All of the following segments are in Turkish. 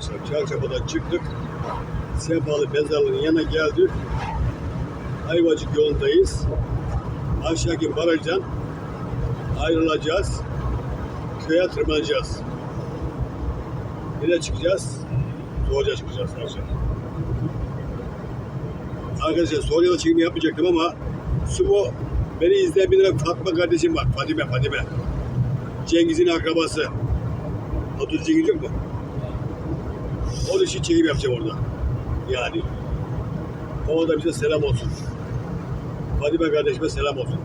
arkadaşlar. Çarşamba'dan çıktık. Sefalı mezarlığın yanına geldik. Ayvacık yolundayız. Aşağıki barajdan ayrılacağız. Köye tırmanacağız. Nereye çıkacağız? Soğuca çıkacağız arkadaşlar. Arkadaşlar Soğuca'da çekim yapmayacaktım ama Sumo beni izleyen bir Fatma kardeşim var. Fadime, Fadime. Cengiz'in akrabası. Adı Cengiz yok mu? Onun için çekim yapacağım orada. Yani. O da bize selam olsun. Fadime kardeşime selam olsun.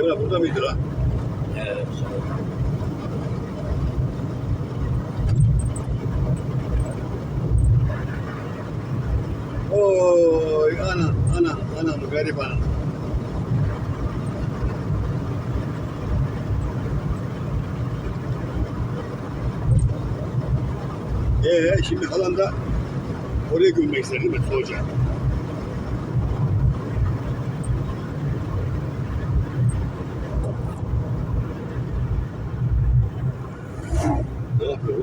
Emre burada mıydı lan? Evet. Oy anam anam anam garip anam. Ee şimdi halam da oraya gömmek ister değil mi Soğuca? Ne yapıyor?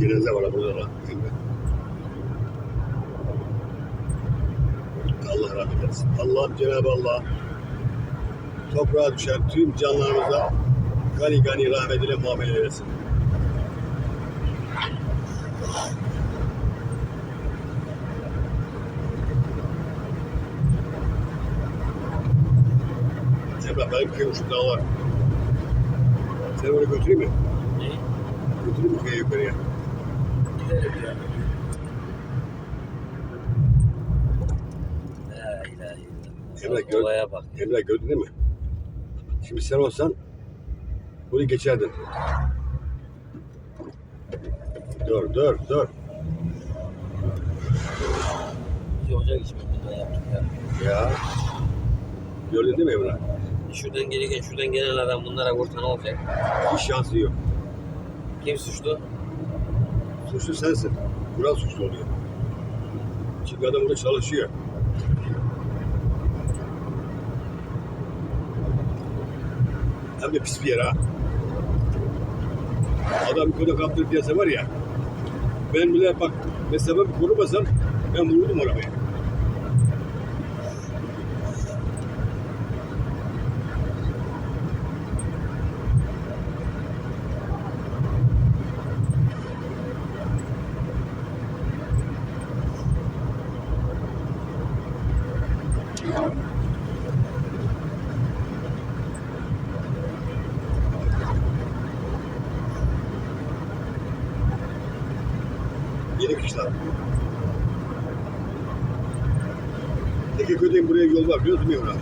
Cenaze var ha burada lan. Emre. Allah rahmet eylesin. Allah'ım Cenab-ı Allah toprağa düşen tüm canlarımıza gani gani rahmetiyle muamele eylesin. Köyüm şu dağlar. Seni oraya götüreyim mi? Ne? Götüreyim mi yukarıya? Gidelim ya. Emre gör- Olaya bak. Emrah gördün değil mi? Şimdi sen olsan bunu geçerdin. Dur, dur, dur. Biz yolca geçmek bundan yaptık ya. Ya. Gördün değil mi Emrah? Şuradan gelirken şuradan gelen adam bunlara vursan olacak. Hiç şansı yok. Kim suçlu? Suçlu sensin. Kural suçlu oluyor. Çünkü adam burada çalışıyor. Hem de pis bir yer ha. Adam koda kaptırıp piyasa var ya. Ben bile bak ben korumasam ben vururdum arabaya. Yeni kışlar. Tekeköy'den buraya yol var biliyor musun Emrah?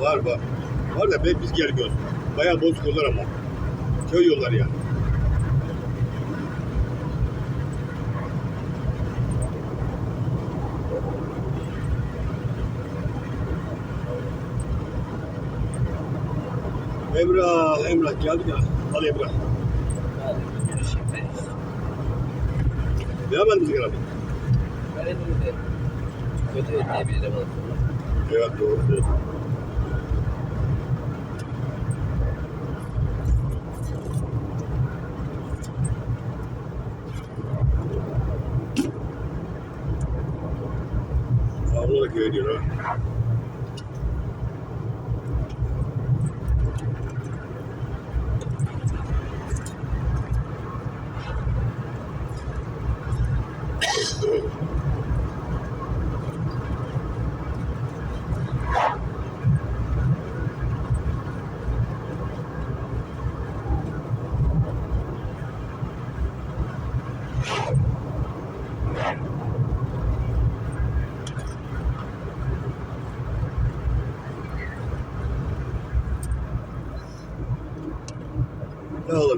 Var var. Var da ben biz gelmiyoruz. Bayağı bozuk yollar ama. Köy yolları ya. Emrah, Emrah geldik ya. Hadi Emrah. Hadi görüşürüz. Ne yapalım bizi herhalde? Ben elimde kötü aslında. Evet doğru. Abla da köy diyor ha.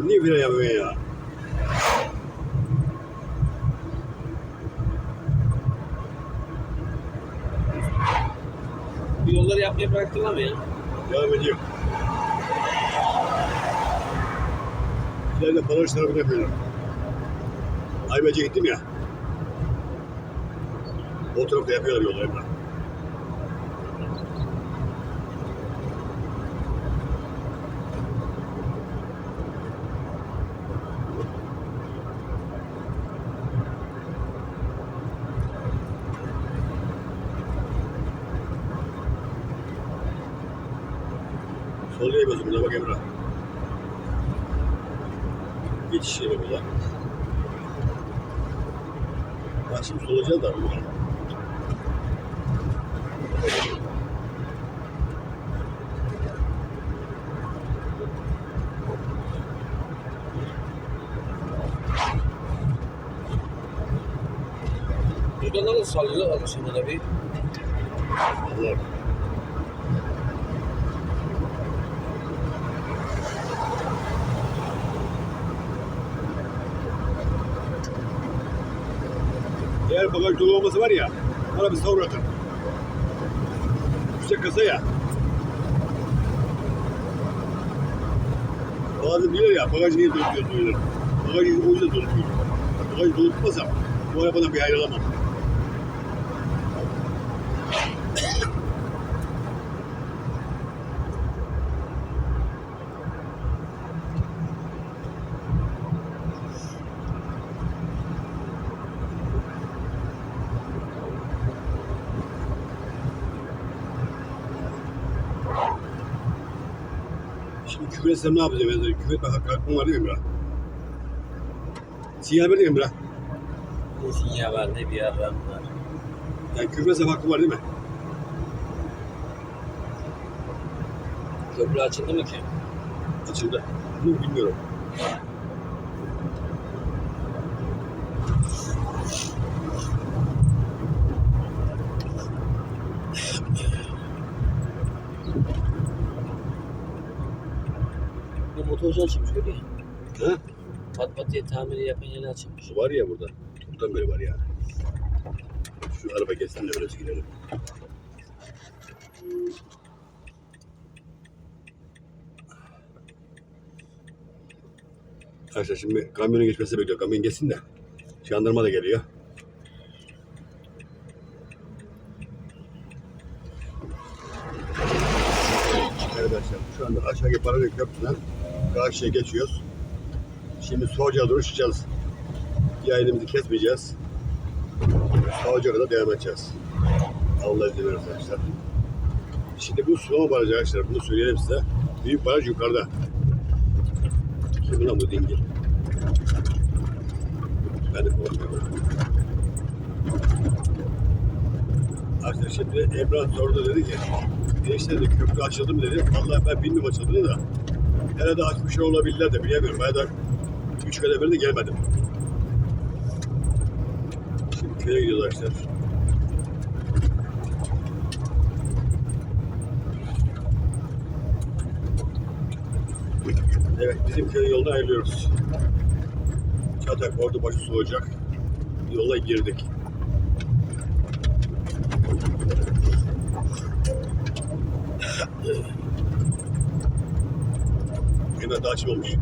Allah niye fren yapıyorsun ya? Bu yolları yapmaya bıraktılar mı ya? Devam ediyor. İleride baraj tarafını yapıyorlar. Ayvacı gittim ya. O tarafta yapıyorlar yolları Emrah. Sol yemiyorsun burada bak Emrah. Geçiş yeri burada. Bak şimdi solacağız da burada. Burada nasıl sallıyor arasında da bir? Allah. Eğer bagaj dolu var ya, bana bir savur atın. Yüksek kasa ya. Bazen diyorlar ya, bagajı niye dolutuyor diyorlar. Bagajı o yüzden dolutuyor. Bagajı dolutmasam, bu arabadan bir ayrılamam. Küfür etsem ne yapacağım? Yani küfür etme hakkı hakkım var değil mi Emrah? Sinyal verdin mi Emrah? Ne sinyal var ne bir yer var. Yani küfür etsem hakkım var değil mi? Köprü açıldı mı ki? Açıldı. Bunu bilmiyorum. Bu motorcu açılmış görüyor musun? Ha? Pat pat diye tamiri yapan yeri açılmış. Var ya burada. Çoktan beri var yani. Şu araba geçsin de öylesi gidelim. Arkadaşlar şimdi kamyonun geçmesi bekliyor. Kamyon geçsin de. Jandarma da geliyor. Arkadaşlar şu anda aşağı paralel köprüden karşıya geçiyoruz. Şimdi Soğuca'ya doğru çıkacağız. Yayınımızı kesmeyeceğiz. Soğuca'ya kadar devam edeceğiz. Allah izin verirse arkadaşlar. Şimdi bu sulama barajı arkadaşlar. Bunu söyleyelim size. Büyük baraj yukarıda. Kim lan bu dingil? Ben de konuşmuyorum. Arkadaşlar şimdi Emrah sordu dedi ki Gençler de köprü açıldı mı dedi. Vallahi ben bilmiyorum açıldığını da. Herhalde açmış olabilirler de bilemiyorum. Bayağı da üç kere beri de gelmedim. Şimdi köye gidiyoruz arkadaşlar. Evet bizim köy yoluna ayrılıyoruz. Çatak ordu başı soğuyacak. Yola girdik. Yine de açılmamış.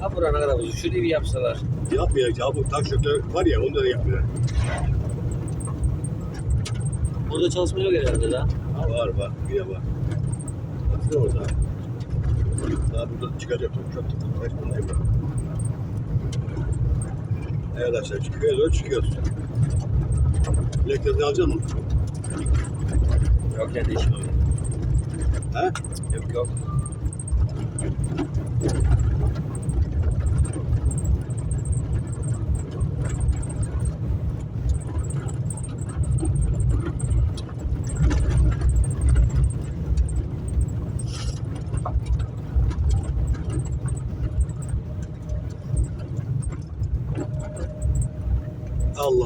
Ha burana kadar uzun. Şurayı bir yapsalar. Yapmayacak ya bu taş köprü var ya da yapmıyor. Burada çalışma yok herhalde daha. Ha, var var yine var. Baksana orada. Daha burada çıkacak çok çok. Evet arkadaşlar çıkıyoruz doğru çıkıyoruz. Bileklerini alacak mısın? Yok ya değişim abi. He? Yok yok.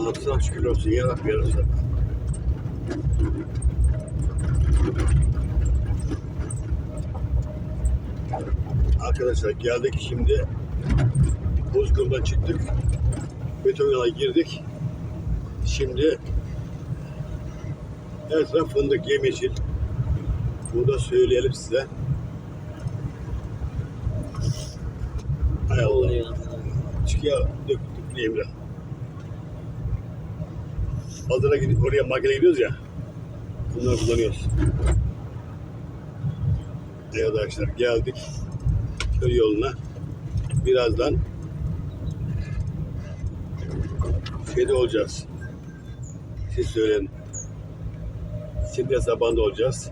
Allah'ım sana şükür olsun ya Rabbi ya Resulallah. Arkadaşlar geldik şimdi Bozkır'dan çıktık. Beton yola girdik. Şimdi her taraf fındık yemyeşil. Burada söyleyelim size. Hay Allah. Oluyor. Çıkıyor döktük diye biraz. Pazara gidip oraya makine gidiyoruz ya. Bunları kullanıyoruz. Evet arkadaşlar geldik. Köy yoluna. Birazdan şeyde olacağız. Siz söyleyin. Şimdi sabahında olacağız.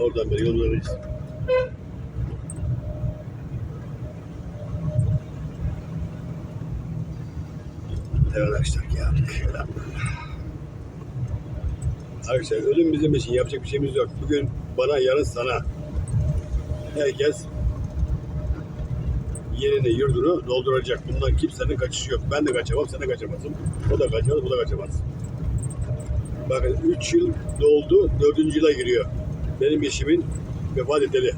Oradan beri yollarız. Evet arkadaşlar geldik. Arkadaşlar ölüm bizim için yapacak bir şeyimiz yok. Bugün bana yarın sana. Herkes yerini yurdunu dolduracak. Bundan kimsenin kaçışı yok. Ben de kaçamam, sen de kaçamazsın. O da kaçamaz, bu da kaçamaz. Bakın 3 yıl doldu, 4. yıla giriyor. Benim eşimin vefat edeli.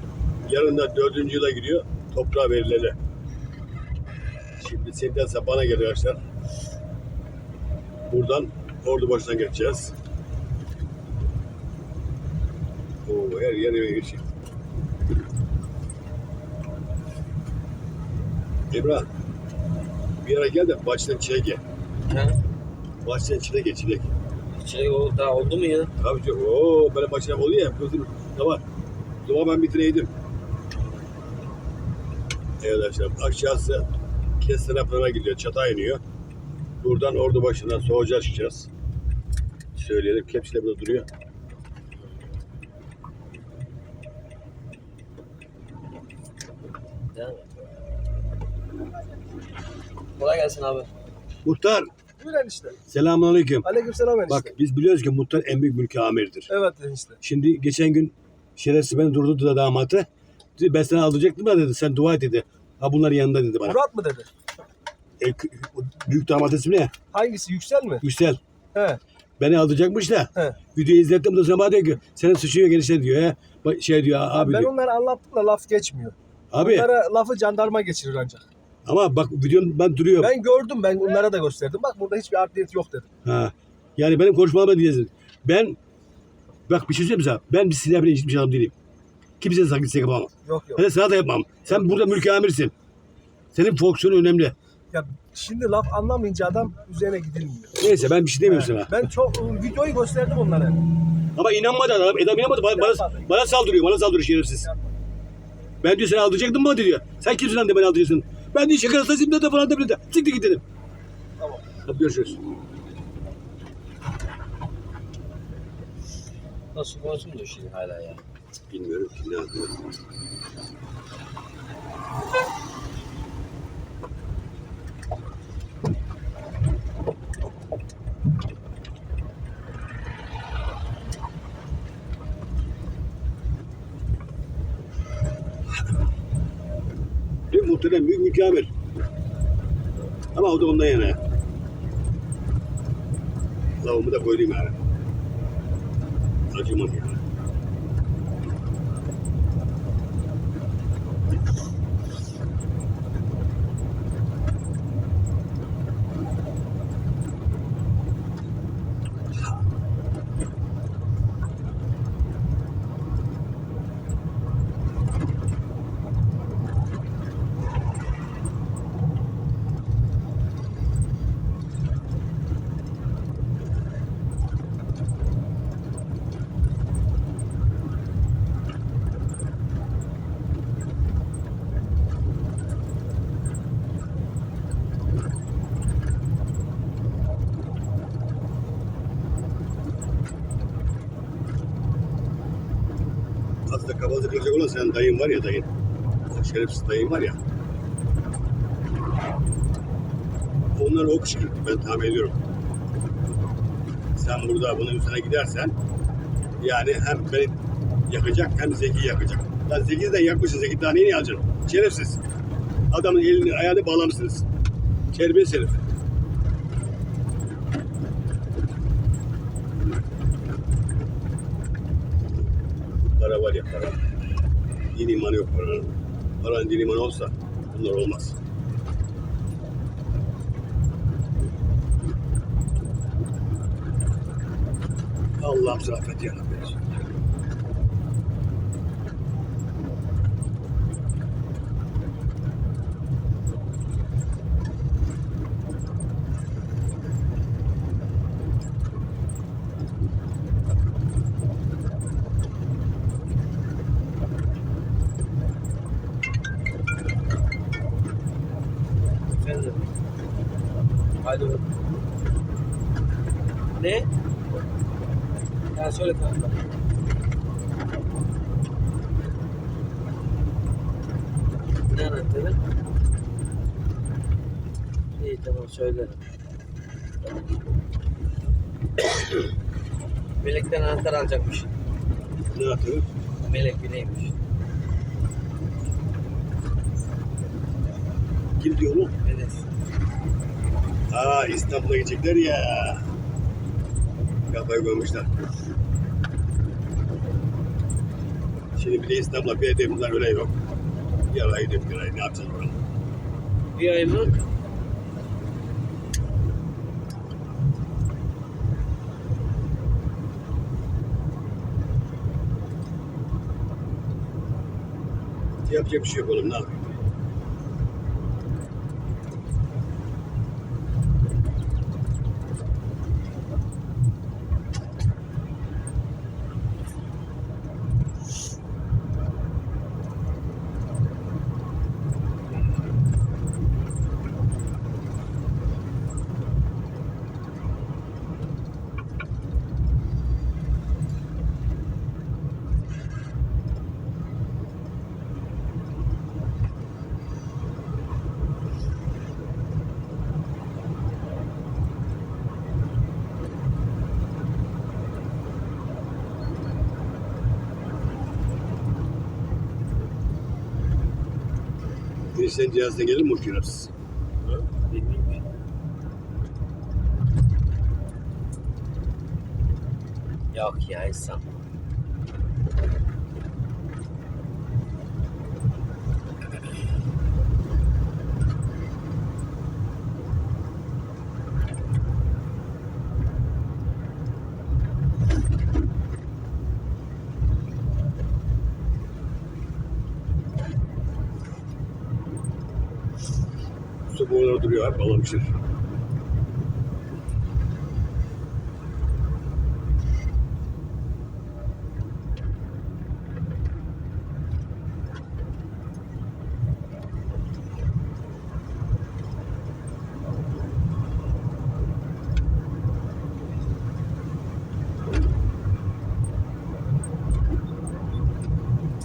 Yarın da 4. yıla giriyor, toprağa verileli. Şimdi senden bana geliyor arkadaşlar. Buradan Ordu başına geçeceğiz. Oo, her yer eve geçiyor. Emrah, bir ara gel de baştan çile gel. Ha? Baştan çile geç, çilek. Çilek o daha oldu mu ya? Abi çok, ooo böyle başına oluyor ya, kızım, tamam. Tamam ben bitireydim. Evet arkadaşlar, aşağısı Kestene Pınar'a gidiyor, çata iniyor. Buradan Ordu başından Soğuca çıkacağız. Söyleyelim, kepçe burada duruyor. Değil mi? Kolay gelsin abi. Muhtar, Buyur enişte. selamünaleyküm. Aleykümselam enişte. Bak biz biliyoruz ki Muhtar en büyük mülki amirdir. Evet enişte. Şimdi geçen gün şerefsiz beni durdurdu da damatı. Dedi, ben sana aldıracaktım da dedi. Sen dua et dedi. Ha bunların yanında dedi bana. Murat mı dedi? E, büyük damat ismi ne? Hangisi? Yüksel mi? Yüksel. He. Beni aldıracakmış da. He. Videoyu izlettim de sonra diyor ki senin suçun yok enişte diyor. He. Şey diyor abi ben diyor. onları anlattım da laf geçmiyor. Abi Onlara lafı jandarma geçirir ancak. ama bak videonun ben duruyor. Ben gördüm ben onlara da gösterdim. Bak burada hiçbir art niyet yok dedim. Ha. Yani benim konuşmama diyeceksin. Ben bak bir şey söyleyeyim sana. Ben bir silah bile hiçbir şey adam değilim. Kimseye sakıncası yapamam. Yok yok. Ben de sana da yapmam. Sen burada mülki amirsin. Senin fonksiyonun önemli. Ya şimdi laf anlamayınca adam üzerine gidilmiyor. Neyse ben bir şey demiyorum sana. Ben çok videoyu gösterdim onlara. Ama inanmadı adam. Adam inanmadı. Bana, bana, bana saldırıyor. Bana saldırıyor şerefsiz. Ben diyor seni aldıracaktım mı diyor. Sen kimsin lan de beni aldıracaksın. Ben diyor şaka hastasıyım da falan da de. Siktir git dedim. Tamam. Hadi görüşürüz. Nasıl konuşmuyor şimdi hala ya? Bilmiyorum ki ne yapıyor. Muhterem, büyük mükemmel. Ama o da ondan yana. Lavumu da koydum yani. Acımam yani. Aslında kabalık yapacak olan senin dayın var ya dayın. Şerefsiz dayın var ya. Onları o kışkırttı ben tahmin ediyorum. Sen burada bunun üstüne gidersen yani hem beni yakacak hem Zeki'yi yakacak. Lan Zeki'yi de yakmışsın. Zeki daha neyini alacaksın? Şerefsiz. Adamın elini ayağını bağlamışsınız. Terbiyesiz herif. Para var ya para. Din imanı yok paranın. Paranın din imanı olsa bunlar olmaz. Allah'ım sana affet Söyle kanka. Ne anahtarı? İyi tamam söylerim. Melek'ten anahtar alacakmış. Ne yaptın? Melek bir neymiş? Kim diyor oğlum? Enes. Aa İstanbul'a gidecekler ya. Kafayı koymuşlar. Şimdi bir de İstanbul'a bir edemizler öyle yok. Bir ay gidip bir ne yapacağız bakalım. Bir ay mı? Yapacak bir şey yok oğlum ne yapayım. Değişen cihazda gelir mi o. Yok ya İhsan. Duruyor hep bağlamışlar.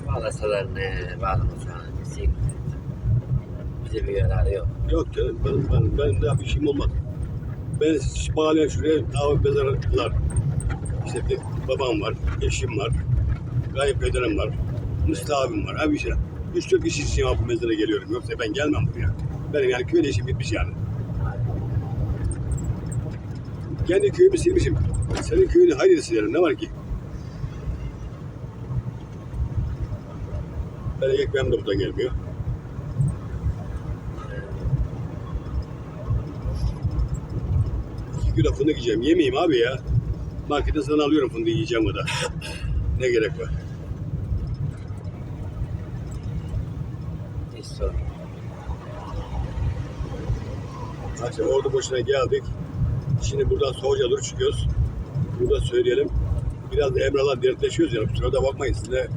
Bağlasalar ne, bağlamasalar ne. Bizi, bize bir yararı yok. Yok canım ben, ben, ben daha bir şeyim olmadı. Ben bağlayan şuraya abi mezarlar. İşte bir babam var, eşim var, kayınpederim var, Mustafa abim var. Abi işte üç dört kişi için abi mezara geliyorum. Yoksa ben gelmem buraya. Benim yani köyde işim bitmiş yani. Kendi köyümü silmişim. Senin köyünü haydi silerim. Ne var ki? Ben ekmeğim de buradan gelmiyor. Kilo fındık yiyeceğim. Yemeyeyim abi ya. Marketten sana alıyorum fındığı yiyeceğim o da. ne gerek var? Yok. Akşam ordu boşuna geldik. Şimdi buradan Soğuca doğru çıkıyoruz. Burada söyleyelim. Biraz da Emrah'la dertleşiyoruz yani. Kusura da bakmayın size.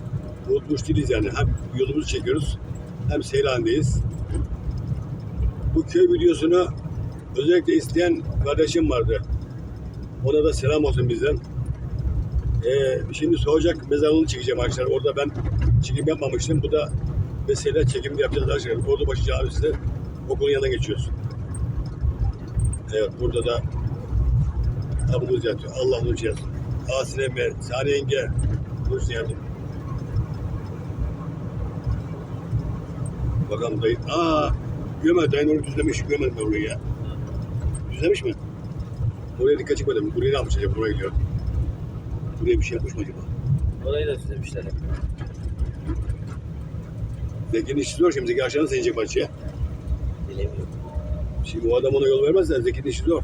Unutmuş değiliz yani. Hem yolumuzu çekiyoruz. Hem Seylan'dayız. Bu köy videosunu özellikle isteyen kardeşim vardı. Ona da selam olsun bizden. Ee, şimdi Soğucak mezarlığını çekeceğim arkadaşlar. Orada ben çekim yapmamıştım. Bu da mesela çekim yapacağız arkadaşlar. Ordu başı camisi okulun yanına geçiyoruz. Evet burada da tabumuz yatıyor. Allah onu şey yapsın. Asile Emre, Sani Yenge, Nursi yardım. Bakalım dayı. Aa, gömer dayın onu düzlemiş. Ben orayı ya. Düzlemiş mi? Oraya dikkat çekmedim. Buraya ne yapmış acaba? Buraya gidiyor. Buraya bir şey yapmış mı acaba? Orayı da düzlemişler. Zeki'nin işi zor şimdi. Zeki aşağıdan inecek maçıya. Bilemiyorum. Şimdi o adam ona yol vermezse Zeki'nin işi zor.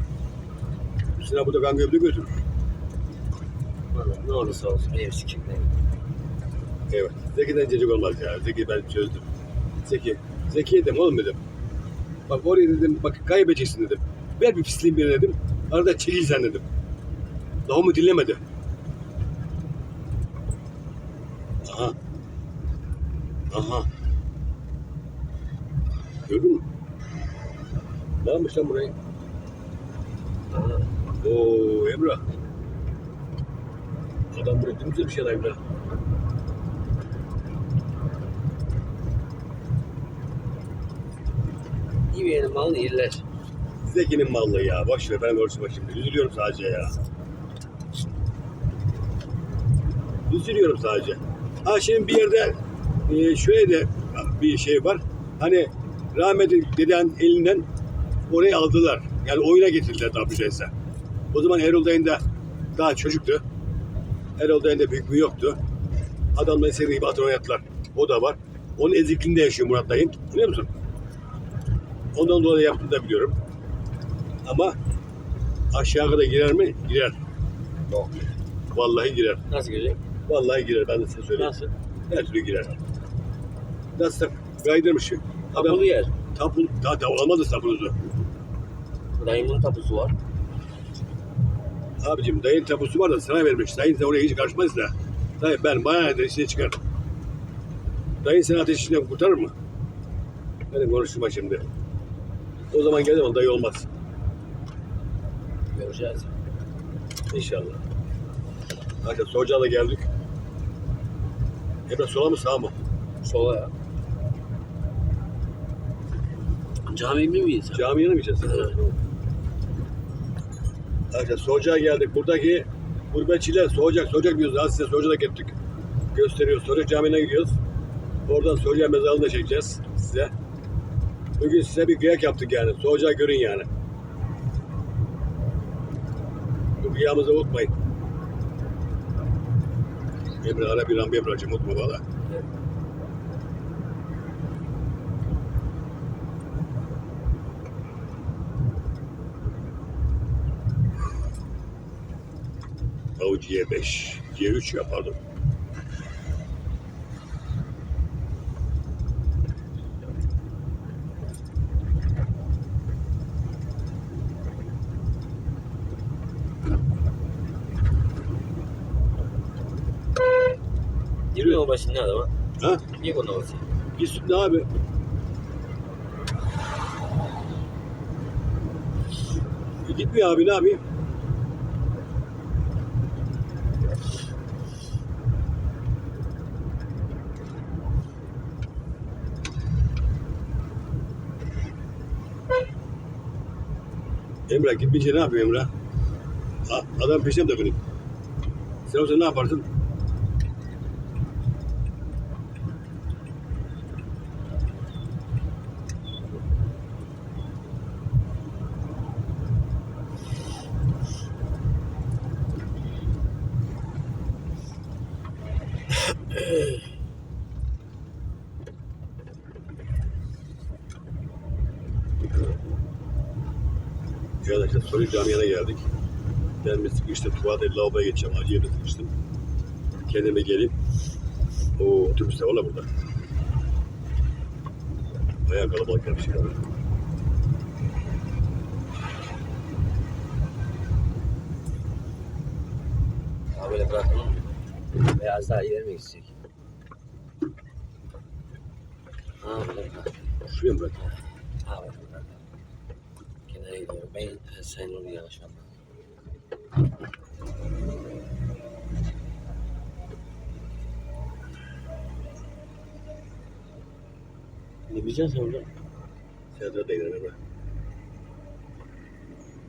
Üstüne burada kan gömleği götürür. Vallahi ne olursa olsun benim sikimdeyim. Evet. Zeki'den cecik olmaz ya. Zeki ben çözdüm. Zeki. Zeki'ye dedim oğlum dedim. Bak oraya dedim bak kaybedeceksin dedim. Ver bir pisliğin birine dedim. Arada çekil sen dedim. Daha mı dinlemedi? Aha. Aha. Gördün mü? Ne yapmış lan burayı? Aa, Oo Emrah. Adam buraya dümdüz bir şey lan Emrah. iyi bir yerin malını yerler. Zeki'nin mallı ya. Boş ver ben konuşma şimdi. Üzülüyorum sadece ya. Üzülüyorum sadece. Ha şimdi bir yerde e, şöyle de bir şey var. Hani rahmetli deden elinden orayı aldılar. Yani oyuna getirdiler tabi şeyse. O zaman Erol Dayın da daha çocuktu. Erol Dayın da büyük bir yoktu. Adamla istediği gibi atın. O da var. Onun ezikliğinde yaşıyor Murat Dayın. Biliyor musun? Ondan dolayı yaptığını da biliyorum. Ama aşağı kadar girer mi? Girer. Yok. Vallahi girer. Nasıl girecek? Vallahi girer. Ben de size söyleyeyim. Nasıl? Her türlü girer. Nasıl kaydırmış. Tapulu yer. tapul, daha da olamadı tapunuzu. Dayımın tapusu var. Abicim dayın tapusu var da sana vermiş. Dayın da oraya hiç karışmaz da. Dayı ben bana ne işine çıkar. Dayın seni ateş içinden kurtarır mı? Benim konuşma şimdi. O zaman gelir ama dayı olmaz. Göreceğiz. İnşallah. Arkadaşlar Soğuca'da geldik. Emre sola mı sağa mı? Sola ya. Cami mi miyiz? Camiye mi gideceğiz? Arkadaşlar Soğuca'ya geldik. Buradaki gurbetçiler Soğucak, Soğucak diyoruz. Daha size Soğuca'da gittik. Gösteriyoruz. Soğucak Camii'ne gidiyoruz. Oradan Soğucak mezarını da çekeceğiz size. Bugün size bir kıyak yaptık yani. Soğucak'ı görün yani. Rüyamızı unutmayın. Emre ara bir an bir bırakacağım unutma valla. Evet. O G5, G3 yapardım. 20 yıl başında adama. Ha? Niye konu olsun? Gitsin de abi. E, gitmiyor abi ne yapayım? Emrah gitmeyince ne yapıyor Emrah? Adam peşine takılıyor. Sen olsa ne yaparsın? Soru Camii'ne geldik. Ben bir sıkıştım. Tuvalete lavaboya geçeceğim. Acıya bir sıkıştım. Kendime geleyim. O otobüs de valla burada. Bayağı kalabalık yapmış ya. Ha böyle bırakalım mı? Beyaz daha ileri mi gidecek? Ha böyle bırak. Şuraya mı bırak? Ha böyle bırak. Kenara gidiyorum. Ben e, sen onu yavaş anla. Ne bileceksin sen orada? De değilim Emre.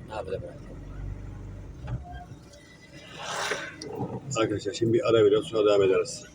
Ha böyle bırak. Arkadaşlar şimdi bir ara veriyoruz sonra devam ederiz.